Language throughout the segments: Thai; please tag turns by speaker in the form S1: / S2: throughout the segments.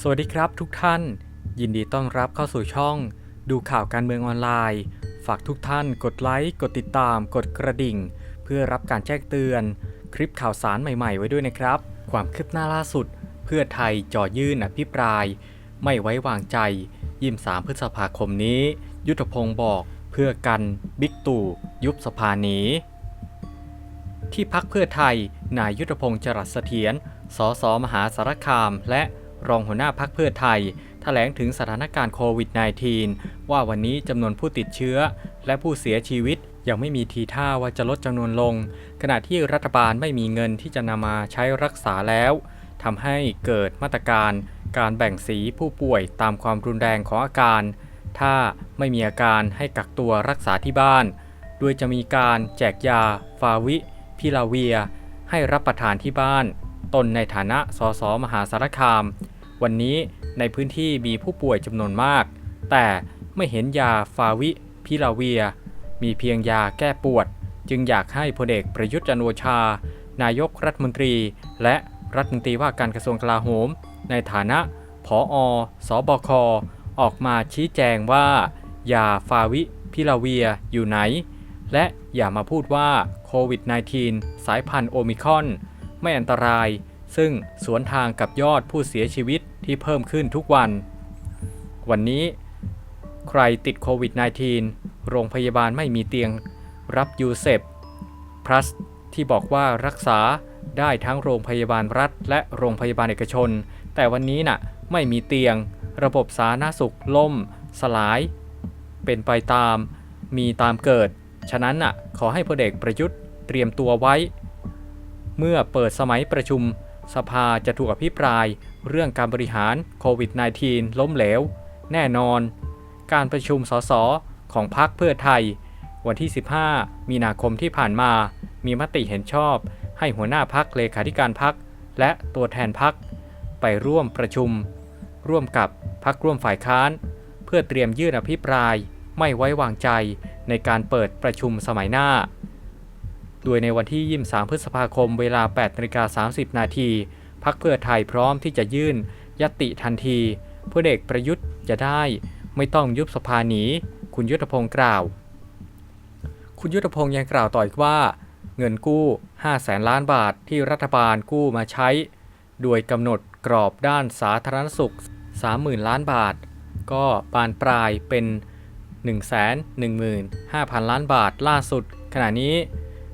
S1: สวัสดีครับทุกท่าน ยินดีต้อนรับเข้าสู่ช่อง ดูข่าวการเมืองออนไลน์ ฝากทุกท่านกดไลค์ กดติดตาม กดกระดิ่ง เพื่อรับการแจ้งเตือน คลิปข่าวสารใหม่ๆ ไว้ด้วยนะครับ ความคืบหน้าล่าสุด เพื่อไทยจ่อยื่นอภิปราย ไม่ไว้วางใจ ยิม3พฤษภาคมนี้ ยุทธพงศ์บอก เพื่อกันบิ๊กตู่ยุบสภาหนีที่พักเพื่อไทย นายยุทธพงศ์จรัสเสถียร สสมหาสารคาม และ รองหัวหน้าพักเพื่อไทยแถลงถึงสถานการณ์โควิด -19 ว่าวันนี้จำนวนผู้ติดเชื้อ และผู้เสียชีวิตยังไม่มีทีท่าว่าจะลดจำนวนลง ขณะที่รัฐบาลไม่มีเงินที่จะนำมาใช้รักษาแล้วทำให้เกิดมาตรการ การแบ่งสีผู้ป่วยตามความรุนแรงของอาการ ถ้าไม่มีอาการให้กักตัวรักษาที่บ้าน โดยจะมีการแจกยา ฟาวิ พิลาเวีย ให้รับประทานที่บ้าน ตนในฐานะสสมหาสารคาม วันนี้ในพื้นที่มีผู้ป่วยจำนวนมาก แต่ไม่เห็นยาฟาวิพิลาเวีย มีเพียงยาแก้ปวด จึงอยากให้พลเอกประยุทธ์จันโอชา นายกรัฐมนตรี และรัฐมนตรีว่าการกระทรวงกลาโหม ในฐานะผออสบคออกมาชี้แจงว่า ยาฟาวิพิลาเวียอยู่ไหน และอย่ามาพูดว่าโควิด -19 สายพันธุ์โอมิคอน ไม่อันตราย ซึ่งสวนทางกับยอดผู้เสียชีวิต ที่เพิ่มขึ้นทุกวัน วันนี้ใครติดโควิด -19 โรงพยาบาลไม่มีเตียงรับยูเซป plus ที่บอกว่ารักษาได้ทั้งโรงพยาบาลรัฐ และโรงพยาบาลเอกชน แต่วันนี้น่ะไม่มีเตียง ระบบสาธารณสุขล่ม สลาย เป็นไปตาม มีตามเกิด ฉะนั้นน่ะขอให้พลเอกประยุทธ์เตรียมตัวไว้ เมื่อเปิดสมัยประชุมสภาจะถูกอภิปราย เรื่องการบริหารโควิด -19 ล้มเหลว แน่นอน การประชุมสสของพรรคเพื่อไทย วันที่ 15 มีนาคมที่ผ่านมา มีมติเห็นชอบ ให้หัวหน้าพักเลขาธิการพักและตัวแทนพักไปร่วมประชุม ร่วมกับพักร่วมฝ่ายค้าน เพื่อเตรียมยื่นอภิปรายไม่ไว้วางใจในการเปิดประชุมสมัยหน้า โดยในวันที่ 23 พฤษภาคม เวลา 8นาฬิกา30 นาที พักเพื่อไทยพร้อมที่จะยื่นยติทันทีเพื่อเด็กประยุทธ์จะได้ไม่ต้องยุบสภาหนีคุณยุทธพงศ์กล่าว คุณยุทธพงศ์ยังกล่าวต่ออีกว่า เงินกู้5แสนล้านบาทที่รัฐบาลกู้มาใช้ โดยกำหนดกรอบด้านสาธารณสุข 30,000 ล้านบาท ก็บานปลายเป็น 115,000 ล้านบาทล่าสุด ขณะนี้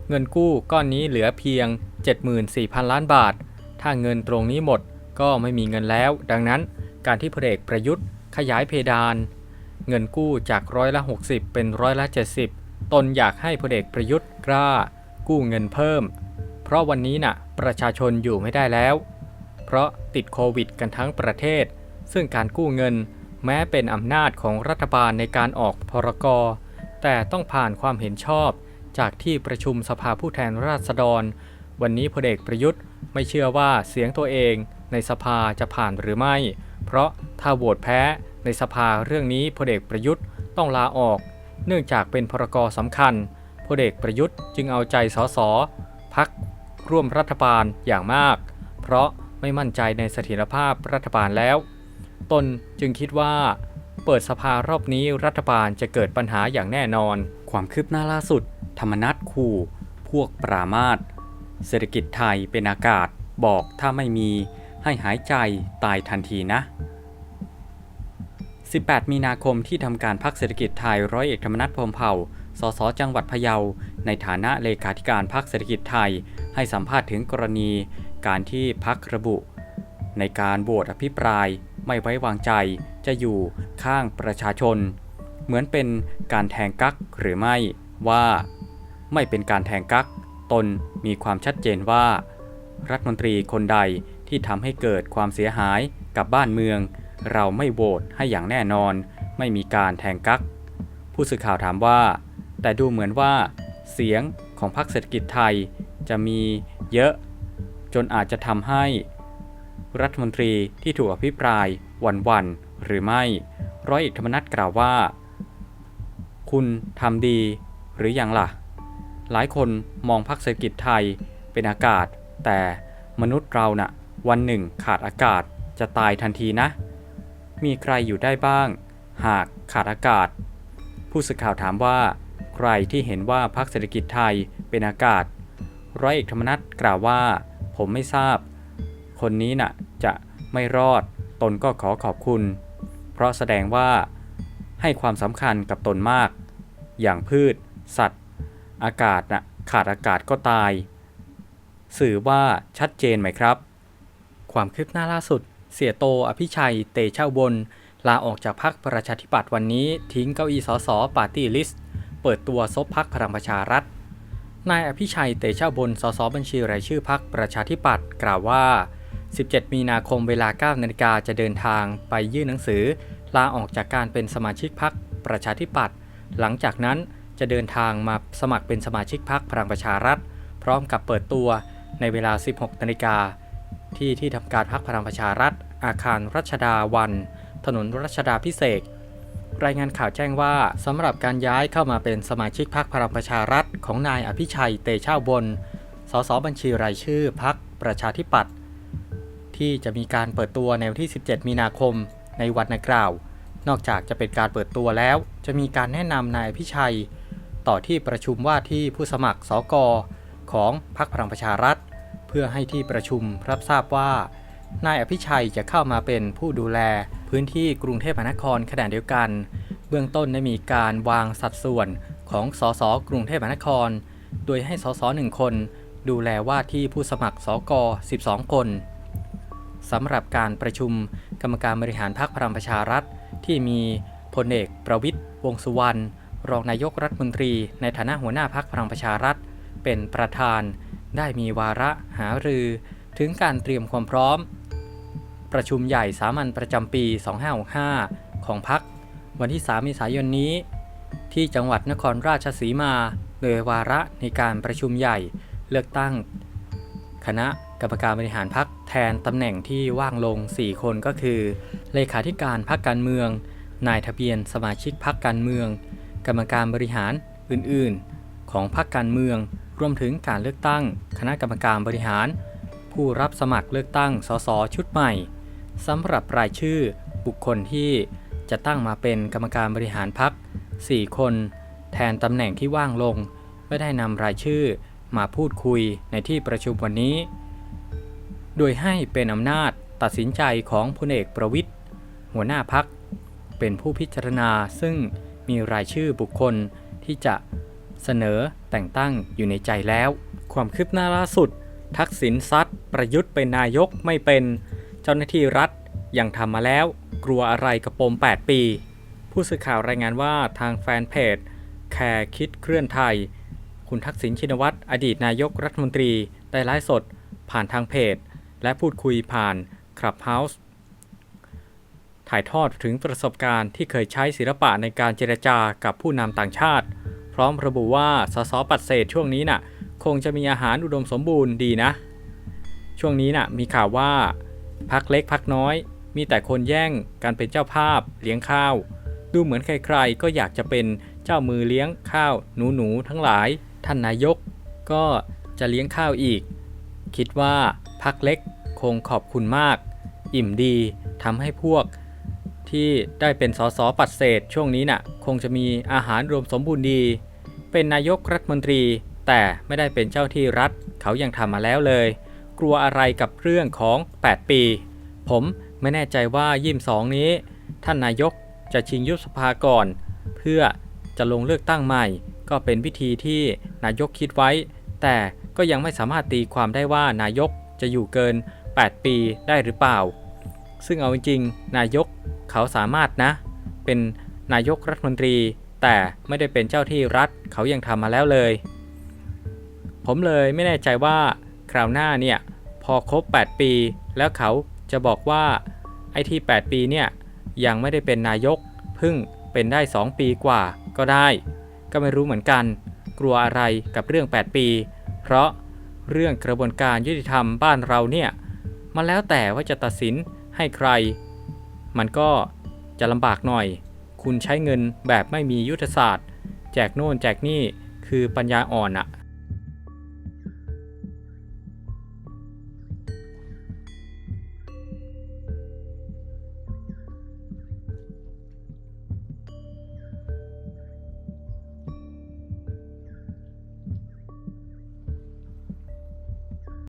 S1: เงินกู้ก้อนนี้เหลือเพียง 74,000 ล้านบาท ถ้าเงินตรงนี้หมดก็ไม่มีเงินแล้ว ดังนั้นการที่พลเอกประยุทธ์ ขยายเพดาน เงินกู้จากร้อยละ 60 เป็นร้อยละ 70 ตนอยากให้พลเอกประยุทธ์กล้า กู้เงินเพิ่ม เพราะวันนี้น่ะประชาชนอยู่ไม่ได้แล้ว เพราะติดโควิดกันทั้งประเทศ ซึ่งการกู้เงินแม้เป็นอำนาจของรัฐบาลในการออกพรกแต่ต้องผ่านความเห็นชอบจากที่ประชุมสภาผู้แทนราษฎร วันนี้พลเอกประยุทธ์ไม่เชื่อว่าเสียงตัวเองในสภาจะผ่านหรือไม่ เพราะถ้าโหวตแพ้ในสภาเรื่องนี้พลเอกประยุทธ์ต้องลาออก เนื่องจากเป็นพรกสำคัญพลเอกประยุทธ์จึงเอาใจสสพักร่วมรัฐบาลอย่างมาก เพราะไม่มั่นใจในเสถียรภาพรัฐบาลแล้ว ตนจึงคิดว่า เปิดสภารอบนี้รัฐบาลจะเกิดปัญหาอย่างแน่นอน ความคืบหน้าล่าสุด ธรรมนัตขู่ พวกปรามาส เศรษฐกิจไทยเป็นอากาศบอกถ้าไม่มีให้หายใจตายทันทีนะ 18 มีนาคมที่ทำการพักเศรษฐกิจไทยร้อยเอกธรรมนัฐพรมเผ่า สสจังหวัดพะเยา ในฐานะเลขาธิการพักเศรษฐกิจไทย ให้สัมภาษณ์ถึงกรณีการที่พักระบุ ในการโหวตอภิปรายไม่ไว้วางใจจะอยู่ข้างประชาชน เหมือนเป็นการแทงกักหรือไม่ว่า ไม่เป็นการแทงกัก ตนมีความชัดเจนว่า รัฐมนตรีคนใดที่ทำให้เกิดความเสียหายกับบ้านเมือง เราไม่โหวตให้อย่างแน่นอน ไม่มีการแทงกัก ผู้สื่อข่าวถามว่า แต่ดูเหมือนว่า เสียงของพรรคเศรษฐกิจไทยจะมีเยอะ จนอาจจะทำให้ รัฐมนตรีที่ถูกอภิปรายวันวันๆหรือไม่ ร้อยเอกธรรมนัฐกล่าวว่า คุณทำดีหรือยังล่ะ หลายคนมองพรรคเศรษฐกิจไทยเป็นอากาศ แต่มนุษย์เรานะ่ะ วันหนึ่งขาดอากาศจะตายทันทีนะ มีใครอยู่ได้บ้าง หากขาดอากาศ ผู้สื่อข่าวถามว่า ใครที่เห็นว่าพรรคเศรษฐกิจไทยเป็นอากาศ ร้อยเอกธรรมนัฐกล่าวว่า ผมไม่ทราบ คนนี้น่ะจะไม่รอด ตนก็ขอขอบคุณ เพราะแสดงว่าให้ความสำคัญกับตนมาก อย่างพืช สัตว์ อากาศน่ะขาดอากาศก็ตาย สื่อว่าชัดเจนไหมครับ ความคืบหน้าล่าสุด เสียโตอภิชัย เตชะอุบน ลาออกจากพรรคประชาธิปัตย์วันนี้ ทิ้งเก้าอี้สสปาร์ตี้ลิสต์เปิดตัวซบพรรคพลังประชารัฐ นายอภิชัย เตชะอุบนสสบัญชีรายชื่อพรรคประชาธิปัตย์กล่าวว่า 17 มีนาคมเวลา 9 นาฬิกาจะเดินทางไปยื่นหนังสือ ลาออกจากการเป็นสมาชิกพรรคประชาธิปัตย์หลังจากนั้น จะเดินทางมาสมัครเป็นสมาชิกพรรคพลังประชารัฐ พร้อมกับเปิดตัวในเวลา 16นาฬิกาที่ที่ทำการพักพลังประชารัฐ อาคารรัชดาวัน ถนนรัชดาพิเศษรายงานข่าวแจ้งว่าสำหรับการย้ายเข้ามาเป็นสมาชิกพรรคพลังประชารัฐ ของนายอภิชัยเตชะบนสสบัญชีรายชื่อพรรคประชาธิปัตย์ที่จะมีการเปิดตัวในวันที่ 17 มีนาคมในวันดังกล่าว นอกจากจะเป็นการเปิดตัวแล้ว จะมีการแนะนำนายอภิชัย ต่อที่ประชุมว่าที่ผู้สมัครสกของพรรคพลังประชารัฐ เพื่อให้ที่ประชุมรับทราบว่า นายอภิชัยจะเข้ามาเป็นผู้ดูแลพื้นที่กรุงเทพมหานครขณะเดียวกัน เบื้องต้นได้มีการวางสัดส่วนของสสกรุงเทพมหานคร โดยให้สสหนึ่งคน ดูแลว่าที่ผู้สมัครสก 12 คนสำหรับการประชุมกรรมการบริหารพรรคพลังประชารัฐ ที่มีพลเอกประวิทย์วงสุวรรณ รองนายกรัฐมนตรี ในฐานะหัวหน้าพรรคพลังประชารัฐ เป็นประธาน ได้มีวาระหารือ ถึงการเตรียมความพร้อม ประชุมใหญ่สามัญประจำปี 2565 ของพรรควันที่ 3 เมษายนนี้ ที่จังหวัดนครราชสีมา โดยวาระในการประชุมใหญ่เลือกตั้ง คณะกรรมการบริหารพรรคแทนตำแหน่งที่ว่างลง 4 คนก็คือ เลขาธิการพรรคการเมือง นายทะเบียนสมาชิกพรรคการเมือง กรรมการบริหารอื่นๆ ของพรรคการเมือง รวมถึงการเลือกตั้ง คณะกรรมการบริหาร ผู้รับสมัครเลือกตั้งสสชุดใหม่สำหรับรายชื่อบุคคลที่จะตั้งมาเป็นกรรมการบริหารพรรค4 คน แทนตำแหน่งที่ว่างลง ไม่ได้นำรายชื่อมาพูดคุยในที่ประชุมวันนี้ โดยให้เป็นอำนาจตัดสินใจของพลเอกประวิทย์หัวหน้าพัก เป็นผู้พิจารณาซึ่ง มีรายชื่อบุคคลที่จะเสนอแต่งตั้งอยู่ในใจแล้ว ความคืบหน้าล่าสุด ทักษิณซัดประยุทธ์เป็นนายกไม่เป็นเจ้าหน้าที่รัฐยังทำมาแล้ว กลัวอะไรกับปม 8 ปี ผู้สื่อข่าวรายงานว่าทางแฟนเพจ แคร์คิดเคลื่อนไทย คุณทักษิณชินวัตรอดีตนายกรัฐมนตรี ได้ไลฟ์สด ผ่านทางเพจ และพูดคุยผ่านคลับเฮาส์ ถ่ายทอดถึงประสบการณ์ที่เคยใช้ศิลปะในการเจรจากับผู้นำต่างชาติ พร้อมระบุว่าสสปัดเศษช่วงนี้น่ะ คงจะมีอาหารอุดมสมบูรณ์ดีนะ ช่วงนี้น่ะมีข่าวว่าพักเล็กพักน้อย มีแต่คนแย่งการเป็นเจ้าภาพเลี้ยงข้าว ดูเหมือนใครๆ ก็อยากจะเป็นเจ้ามือเลี้ยงข้าวหนูๆทั้งหลาย ท่านนายก ก็จะเลี้ยงข้าวอีก คิดว่าพักเล็กคงขอบคุณมาก อิ่มดีทำให้พวก ที่ได้เป็นสสปัดเศษช่วงนี้น่ะคงจะมีอาหารรวมสมบูรณ์ดี เป็นนายกรัฐมนตรี แต่ไม่ได้เป็นเจ้าที่รัฐ เขายังทำมาแล้วเลย กลัวอะไรกับเรื่องของ 8 ปี ผมไม่แน่ใจว่ายิมสองนี้ ท่านนายกจะชิงยุบสภาก่อน เพื่อจะลงเลือกตั้งใหม่ ก็เป็นวิธีที่นายกคิดไว้ แต่ก็ยังไม่สามารถตีความได้ว่านายกจะอยู่เกิน 8 ปีได้หรือเปล่า ซึ่งเอาจริงๆ นายกเขาสามารถนะ เป็นนายกรัฐมนตรี แต่ไม่ได้เป็นเจ้าที่รัฐเขายังทำมาแล้วเลย ผมเลยไม่แน่ใจว่าคราวหน้าเนี่ยพอครบ 8 ปี แล้วเขาจะบอกว่าไอ้ที่ 8 ปีเนี่ยยังไม่ได้เป็นนายกเพิ่งเป็นได้ 2 ปีกว่าก็ได้ ก็ไม่รู้เหมือนกัน กลัวอะไรกับเรื่อง 8 ปี เพราะเรื่องกระบวนการยุติธรรมบ้านเราเนี่ยมันแล้วแต่ว่าจะตัดสิน ให้ใคร มันก็จะลำบากหน่อย คุณใช้เงินแบบไม่มียุทธศาสตร์ แจกโน่นแจกนี่คือปัญญาอ่อนอะ